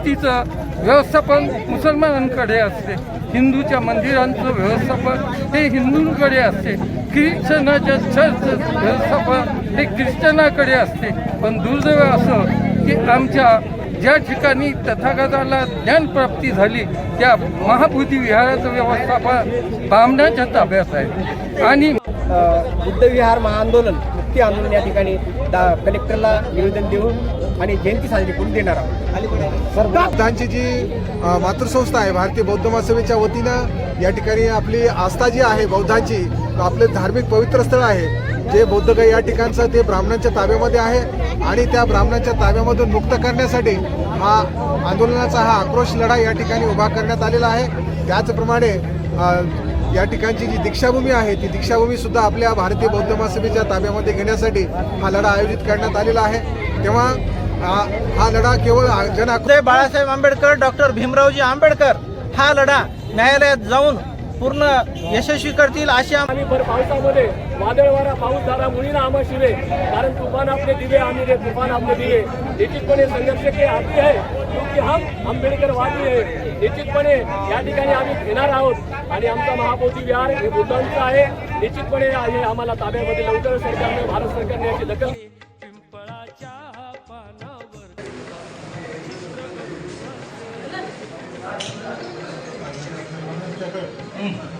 मस्जिदीचं व्यवस्थापन मुसलमानांकडे असते. हिंदूच्या मंदिरांचं व्यवस्थापन हे हिंदूंकडे असते. ख्रिश्चनाच्या चर्च व्यवस्थापन हे ख्रिश्चनाकडे असते. पण दुर्दैव असं की आमच्या ज्या ठिकाणी तथागताला ज्ञानप्राप्ती झाली त्या महाबुद्धी विहाराचं व्यवस्थापन बामणाच्या ताब्यात आहे. आणि बुद्धविहार महाआंदोलन मुक्ती आंदोलन या ठिकाणी दा कलेक्टरला निवेदन देऊन आणि जयंती साजरी करून देणार आहोत. सर जी मातृसंस्था आहे भारतीय बौद्ध महासभेच्या वतीनं या ठिकाणी आपली आस्था जी आहे बौद्धांची आपले धार्मिक पवित्र स्थळ आहे. जे बौद्धगय या ठिकाणचं ते ब्राह्मणांच्या ताब्यामध्ये आहे आणि त्या ब्राह्मणांच्या ताब्यामधून मुक्त करण्यासाठी हा आंदोलनाचा हा आक्रोश लढा या ठिकाणी उभा करण्यात आलेला आहे. त्याचप्रमाणे या ठिकाणची जी दीक्षाभूमी आहे ती दीक्षाभूमी सुद्धा आपल्या भारतीय बौद्ध महासभेच्या ताब्यामध्ये घेण्यासाठी हा लढा आयोजित करण्यात आलेला आहे. तेव्हा हा लढा केवळ जन बाळासाहेब आंबेडकर डॉक्टर भीमरावजी आंबेडकर. हा लढा न्यायालयात जाऊन पूर्ण यशस्वी करतील अशी आम्ही भर पावसामध्ये वादळ वारा पाऊस झाला मुलीना आम्हा शिवे. कारण तुफान आपले दिवे आम्ही रे तुफान आपले दिवे निश्चितपणे संघर्ष के हाती आहे. क्योंकि हम आंबेडकर वादी आहे. निश्चितपणे या ठिकाणी आम्ही घेणार आहोत. आणि आमचा महाबोधी विहार हे बुद्धांचं आहे. निश्चितपणे हे आम्हाला ताब्यामध्ये लवकर सरकारने भारत सरकारने याची दखल Mm-hmm.